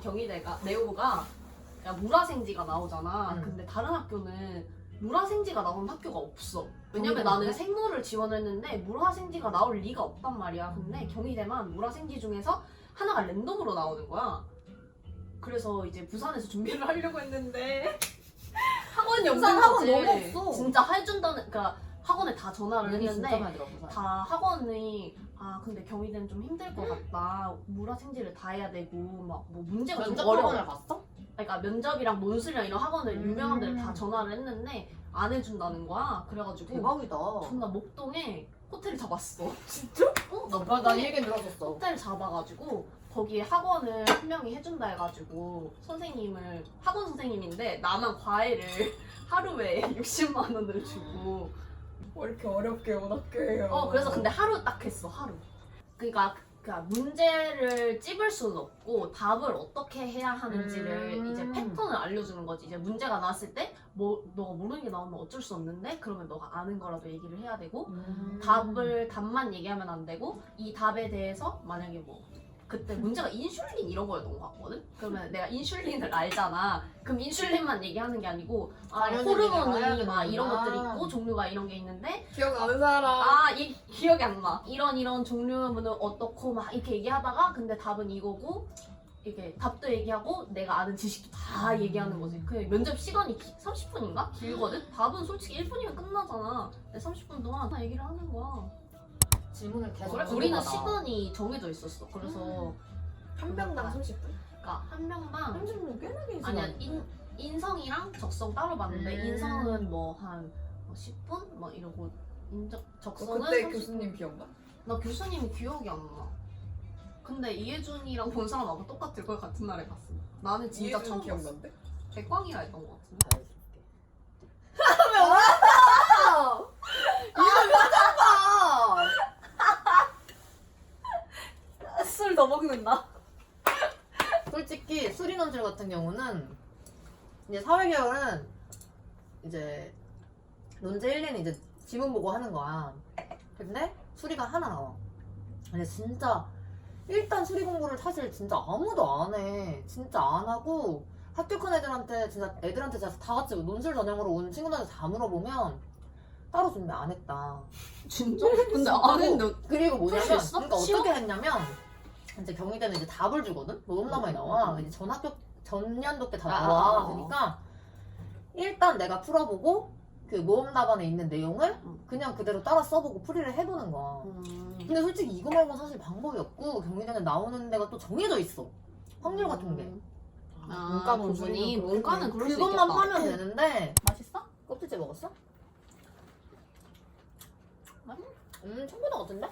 경희대가 내오가 야 물화생지가 나오잖아. 응. 근데 다른 학교는 물화생지가 나오는 학교가 없어. 왜냐면 나는? 생물을 지원했는데 물화생지가 나올 리가 없단 말이야. 근데 경희대만 물화생지 중에서 하나가 랜덤으로 나오는 거야. 그래서 이제 부산에서 준비를 하려고 했는데 학원이 없는 부산 학원 거지. 너무 없어. 진짜 해준다는 그러니까 학원에 다 전화를 눈이 진짜 했는데 많이 들어 부산. 다 학원이 아 근데 경희대는 좀 힘들 것 같다. 물화생지를 다 해야 되고 막 뭐 문제가 좀 면접 어려워. 학원을 갔어? 그러니까 면접이랑 논술이랑 이런 학원을 음. 유명한 데를 다 전화를 했는데 안 해준다는 거야. 그래가지고 대박이다. 존나 목동에 호텔을 잡았어. 진짜? 어? 나 나, 나이 얘기 들었었어. 호텔 잡아가지고 거기에 학원을 한 명이 해준다 해가지고 선생님을 학원 선생님인데 나만 과외를 하루에 60만 원을 주고 왜 이렇게 어렵게 온 학교예요? 어 그래서 근데 하루 딱 했어 하루 그러니까 그러니까 문제를 찝을 수는 없고 답을 어떻게 해야 하는지를 음. 이제 패턴을 알려주는 거지 이제 문제가 나왔을 때뭐 너가 모르는 게 나오면 어쩔 수 없는데 그러면 너가 아는 거라도 얘기를 해야 되고 음. 답을 답만 얘기하면 안 되고 이 답에 대해서 만약에 뭐 그때 문제가 인슐린 이런 거였던 것 같거든? 그러면 내가 인슐린을 알잖아. 그럼 인슐린만 얘기하는 게 아니고 아, 관련 호르몬이 막 이런. 것들이 있고 종류가 이런 게 있는데 기억 나는 사람. 아, 이 기억이 안 나. 이런 이런 종류는 어떻고 막 이렇게 얘기하다가 근데 답은 이거고 이게 답도 얘기하고 내가 아는 지식도 다 음. 얘기하는 거지. 그 면접 시간이 30분인가? 길거든? 답은 솔직히 1분이면 끝나잖아. 근데 30분 동안 다 얘기를 하는 거야. 질문을 계속 하는 우리는. 시간이 정해져 있었어. 그래서 한 명당 30분? 그러니까 한 명당 30분 꽤나 길지. 아니야 인, 인성이랑 적성 따로 봤는데 음. 인성은 뭐 한 10분 뭐 이러고 인적 적성은 그때 30분. 교수님 기억나? 나 교수님이 기억이 안 나. 근데 이혜준이랑 본 사람하고 똑같을 걸 같은 날에 봤어. 나는 진짜 이해준 처음 봤어. 기억난대? 백광이라 했던 것 같은데. 술 더 먹는다. 솔직히 수리 논술 같은 경우는 이제 사회계열은 이제 논제 1, 2는 이제 지문 보고 하는 거야. 근데 수리가 하나 나와. 근데 진짜 일단 수리 공부를 사실 진짜 아무도 안 해. 진짜 안 하고 합격한 애들한테 진짜 애들한테 진짜 다 같이 논술 전형으로 온 친구들한테 다 물어보면 따로 준비 안 했다. 진짜? 근데 안 했는데 그리고 뭐냐면? 그러니까? 어떻게 했냐면 이제 경희대는 이제 답을 주거든. 뭐 너무나 많이 나와. 음. 이제 전 학교 전 연도 때다 아, 나와. 아, 아. 그러니까 일단 내가 풀어보고 그 모험 답안에 있는 내용을 음. 그냥 그대로 따라 써보고 풀이를 해보는 거야. 음. 근데 솔직히 이거 말고 사실 방법이 없고 경희대는 나오는 데가 또 정해져 있어. 확률 같은 게. 아, 문과 부분이 문과는 그럴 수 그것만 있겠다. 파면 되는데 맛있어? 껍질째 먹었어? 음 청포도 같은데?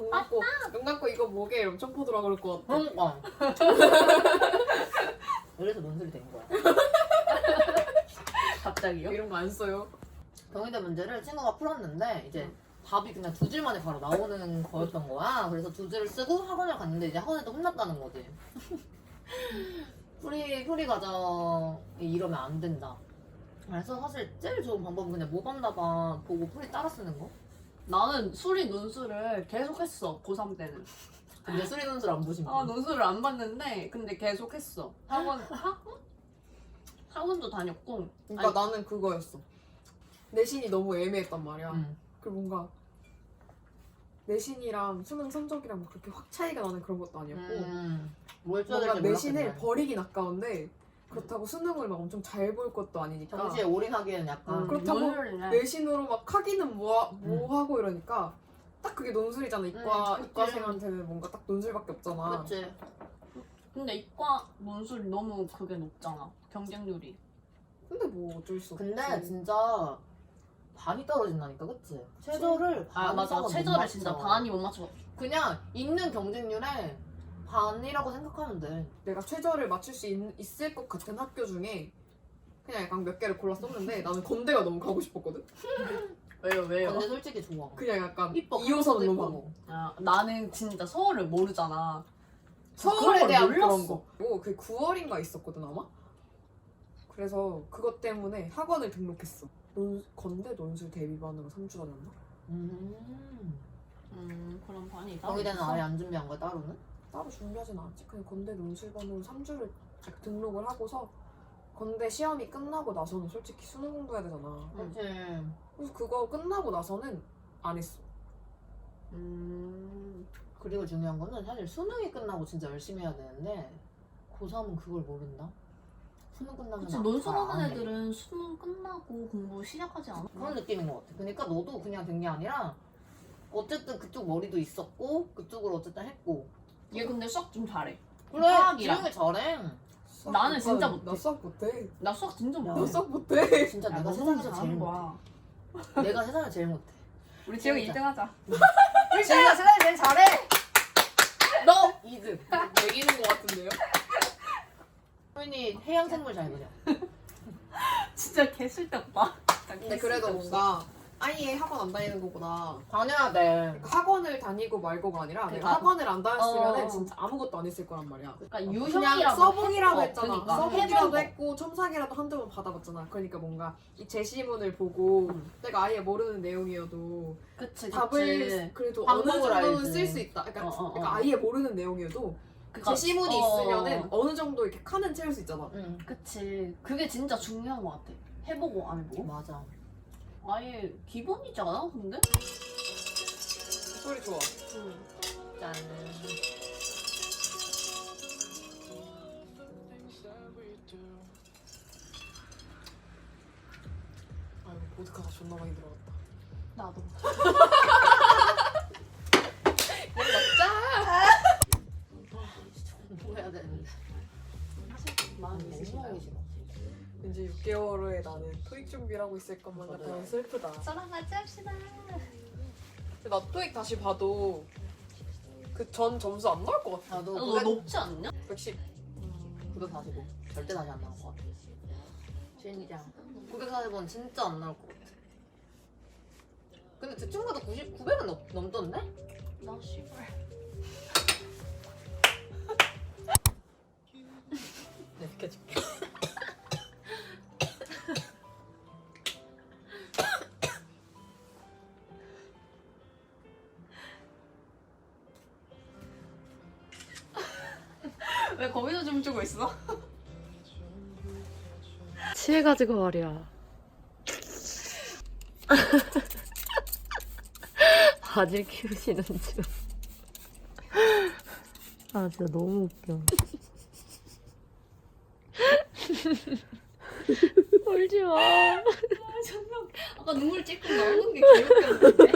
눈 감고 눈 감고 이거 뭐게 이러면 청포도라 그럴 것 같아. 그러니까. 그래서 논술이 된 거야. 갑자기요? 이런 거 안 써요. 경희대 문제를 친구가 풀었는데 이제 답이 그냥 두 줄 만에 바로 나오는 거였던 거야. 그래서 두 줄을 쓰고 학원을 갔는데 이제 학원에도 혼났다는 거지. 풀이 풀이 과정이 이러면 안 된다. 그래서 사실 제일 좋은 방법은 그냥 모범답안 보고 풀이 따라 쓰는 거. 나는 수리 논술을 계속 했어 고3 때는 근데 수리 논술 안 보신 분. 아 논술을 안 봤는데 근데 계속 했어 학원 학원? 학원도 다녔고 그러니까 나는 그거였어. 내신이 너무 애매했단 말이야. 음. 그 뭔가 내신이랑 수능 성적이랑 막 그렇게 확 차이가 나는 그런 것도 아니었고 음. 뭘 써야 뭔가 될지 내신을 몰랐겠네. 버리긴 아까운데 그렇다고 수능을 막 엄청 잘 볼 것도 아니니까 정시에 올인하기에는 약간 음, 그렇다고 논술이네. 내신으로 막 하기는 뭐, 뭐 하고 이러니까 딱 그게 논술이잖아 이과 음, 그치. 이과생한테는 뭔가 딱 논술밖에 없잖아 그렇지. 근데 이과 논술이 너무 그게 높잖아 경쟁률이 근데 뭐 어쩔 수 없지 근데 진짜 반이 떨어진다니까, 그치? 최저를 아반 맞아 이상은 못 최저를 진짜 맞춰. 반이 못 맞춰 그냥 있는 경쟁률에 반이라고 생각하면 돼. 내가 최저를 맞출 수 있, 을것 같은 학교 중에 그냥 약간 몇 개를 골랐었는데 나는 건대가 너무 가고 싶었거든 왜요 왜요? 근데 솔직히 좋아. 그냥 약간 이뻐. 2호선으로만 이쁘고. 아, 나는 진짜 서울을 모르잖아 서울에 대한 걸 그런 몰랐어. 거. 오, 그 9월인가 있었거든 아마. 그래서 그것 때문에 학원을 등록했어. 논, 건대 논술 대비반으로 3주 다녔나? 음. 음 그런 반이 거기대는 있어? 아예 안 준비한 거야, 따로는? 따로 준비하진 않았지. 그냥 건대 논술반으로 3주를 등록을 하고서 건대 시험이 끝나고 나서는 솔직히 수능 공부해야 되잖아. 그치. 그래서 그거 끝나고 나서는 안 했어. 음. 그리고 중요한 거는 사실 수능이 끝나고 진짜 열심히 해야 되는데 고3은 그걸 모른다. 수능 끝나면 그치 아- 논술하는 해. 애들은 수능 끝나고 공부 시작하지 않아? 그런 느낌인 것 같아. 그러니까 너도 그냥 된 게 아니라 어쨌든 그쪽 머리도 있었고 그쪽으로 어쨌든 했고 얘 근데 수학 좀 잘해 그래. 지영이 잘해. 수학 나는 못하는- 진짜 못해. 나 수학 못해. 나 수학 진짜. 나 못해 수학 못해. 진짜 야, 내가 너 세상에서 제일 잘하는 못해. 거야 내가 세상에서 제일 못해. 우리 지영이 진짜. 1등 하자 지영이가 세상에서 제일 잘해. 너 2등. 매기는 것 같은데요? 소연이 해양생물 잘 그려. 진짜 개쓸데없다 근데 그래도 뭔가 아예 학원 안 다니는 것보다 다녀야 돼. 학원을 다니고 말고가 아니라 내가 그러니까. 학원을 안 다녔으면 어. 진짜 아무것도 안 했을 거란 말이야. 그러니까 그냥 유형이라도 써보기라도 해- 했잖아. 그러니까. 써보기라도 거. 했고 첨삭이라도 한두 번 받아봤잖아. 그러니까 뭔가 이 제시문을 보고 음. 내가 아예 모르는 내용이어도 그치 답을 그래도 어느 방법을 정도는 알지. 쓸 수 있다. 그러니까, 어, 어, 어. 그러니까 아예 모르는 내용이어도 그 그러니까, 제시문이 어. 있으면은 어느 정도 이렇게 칸은 채울 수 있잖아. 응. 그치 그게 진짜 중요한 것 같아 해보고 안 해보고 맞아. 아예 기본이잖아 근데? 소리 좋아. 짠. 아유 보드카가 존나 많이 들어갔다. 나도 6개월 후에 나는 토익 준비를 하고 있을 것만 맞아요. 같아서 슬프다. 저랑 같이 합시다 근데 나 토익 다시 봐도 그 전 점수 안 나올 것 같아. 나도 너 900, 높지 않냐? 110. 945. 절대 다시 안 나올 것 같아. 진이장. 940은 진짜 안 나올 것 같아. 근데 그 친구도 90, 900은 넘, 넘던데? 나 씨발 네, 비켜줄게. 춤추고 있어? 취해가지고 말이야. 바질 키우시는 중. 아 진짜 너무 웃겨. 울지 마. 아까 눈물 찔끔 나오는 게 개웃겼는데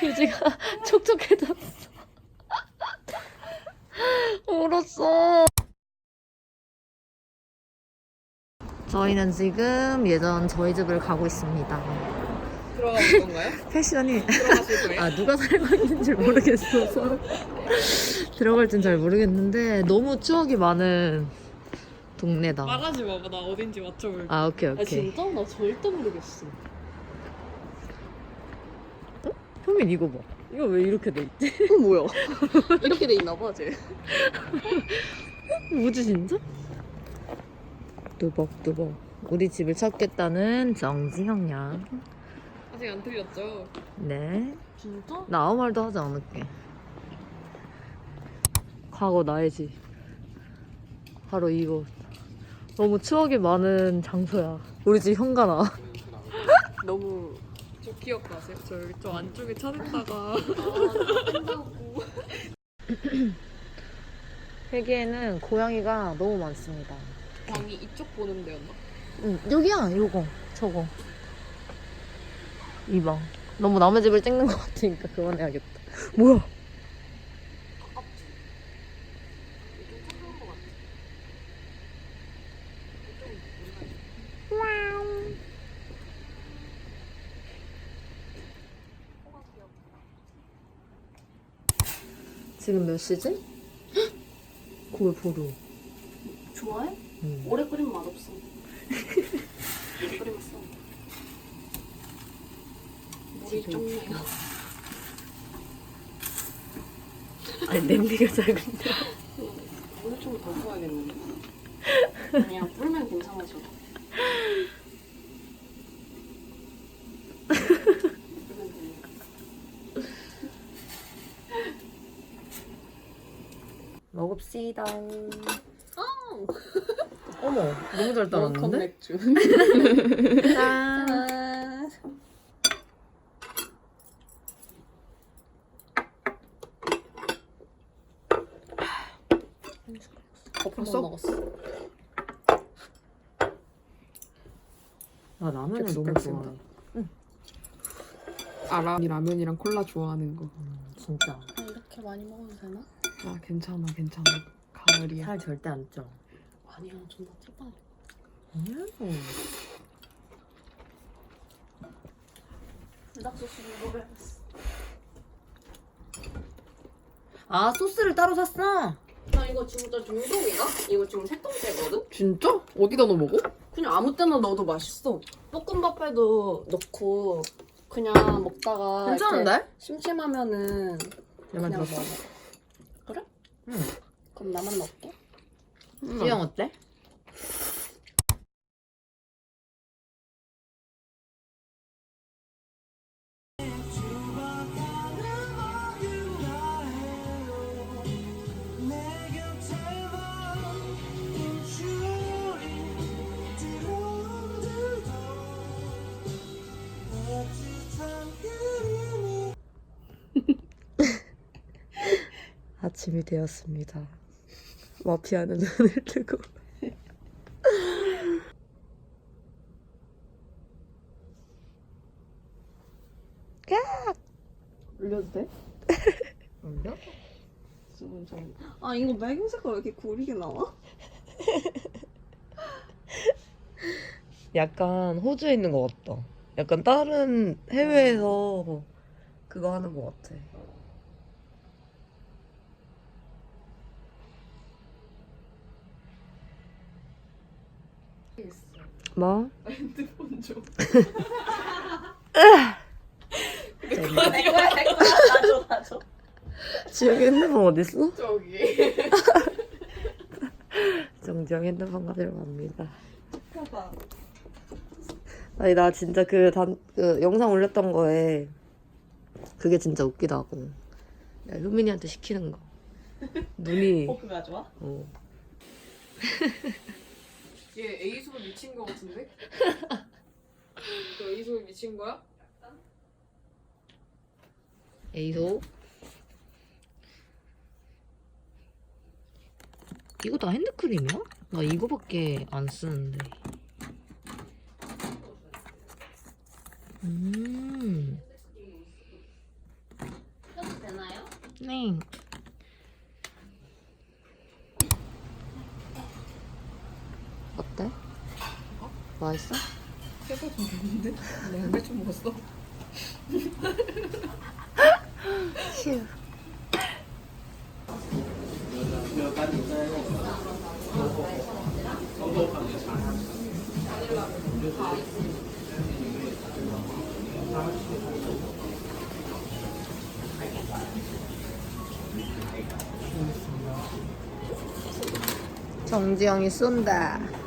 휴지가 촉촉해졌어. 울었어. 저희는 지금 예전 저희 집을 가고 있습니다. 들어갈 건가요? 패션이 들어가실 거예요? 아 누가 살고 있는지 모르겠어서 들어갈진 잘 모르겠는데 너무 추억이 많은 동네다. 말하지 마봐. 나 어딘지 맞춰볼게. 아 오케이 오케이. 나 절대 모르겠어 효민 이거 봐. 이거 왜 이렇게 돼 있지? 이거 뭐야? 이렇게 돼 있나 봐 쟤. 뭐지 진짜? 뚜벅뚜벅. 우리 집을 찾겠다는 정지형 양. 아직 안 틀렸죠? 네. 진짜? 나 아무 말도 하지 않을게. 과거 나의 집. 바로 이곳. 너무 추억이 많은 장소야. 우리 집 현관아. 너무 저 기억나세요? 저 여기 저 안쪽에 찾았다가 여기에는 고양이가 너무 많습니다. 방이 이쪽 보는 데였나? 응, 여기야, 요거, 저거. 이 방. 너무 남의 집을 찍는 것 같으니까 그만해야겠다. 뭐야? 지금 몇 시지? 고개 보루. 좋아해? 응. 오래 끓이면 맛없어 오래 끓이면 써 물이 지금. 좀 아니, 냄비가 작은데. 물을 좀더 부어야겠는데 아니야 불면 괜찮아져 불면 돼. 먹읍시다. 어. 어머, 너무 잘 따랐는데? 맥주. 짠. 짠. 벌써? 먹었어. 나 라면을 너무. 좋아해. 알아. 이 라면이랑 콜라 좋아하는 거. 음, 진짜. 아, 이렇게 많이 먹어도 되나? 아 괜찮아 괜찮아. 가을이야. 살 절대 안 쪄. 아니야, 존나 찌다. 음. 불닭 소스 먹어야겠어. 아, 소스를 따로 샀어? 나 이거 진짜 중독이다? 이거 지금 세 통째거든? 진짜? 어디다 넣어 먹어? 그냥 아무 때나 넣어도 맛있어. 볶음밥에도 넣고 그냥 먹다가 이렇게 괜찮은데? 심심하면은 그냥 들었어? 먹어. 그럼 나만 넣을게. 지영 어때? 아침이 되었습니다. 마피아는 눈을 뜨고. 올려도 돼? 올려? 수분 좀. 아 이거 매경색깔 왜 이렇게 구리게 나와? 약간 호주에 있는 것 같다. 약간 다른 해외에서 그거 하는 것 같아. 뭐? 핸드폰 좀. 내 거야 내 거야 나줘 나줘. 지영이 핸드폰 어딨어? 저기. 정지영 핸드폰 가지러 갑니다. 봐봐. 아니 나 진짜 그 단 그 영상 올렸던 거에 그게 진짜 웃기다고. 야, 효민이한테 시키는 거. 눈이 어 그거 좋아? 어. 얘 에이소에 미친 거 같은데? 너 에이소에 미친 거야? 에이소. 이거 다 핸드크림이야? 나 이거밖에 안 쓰는데. 음. 해도 되나요? 네. 어때? 맛있어? 세번 먹었는데? 내가 몇점 먹었어? 휴. 정지영이 쏜다.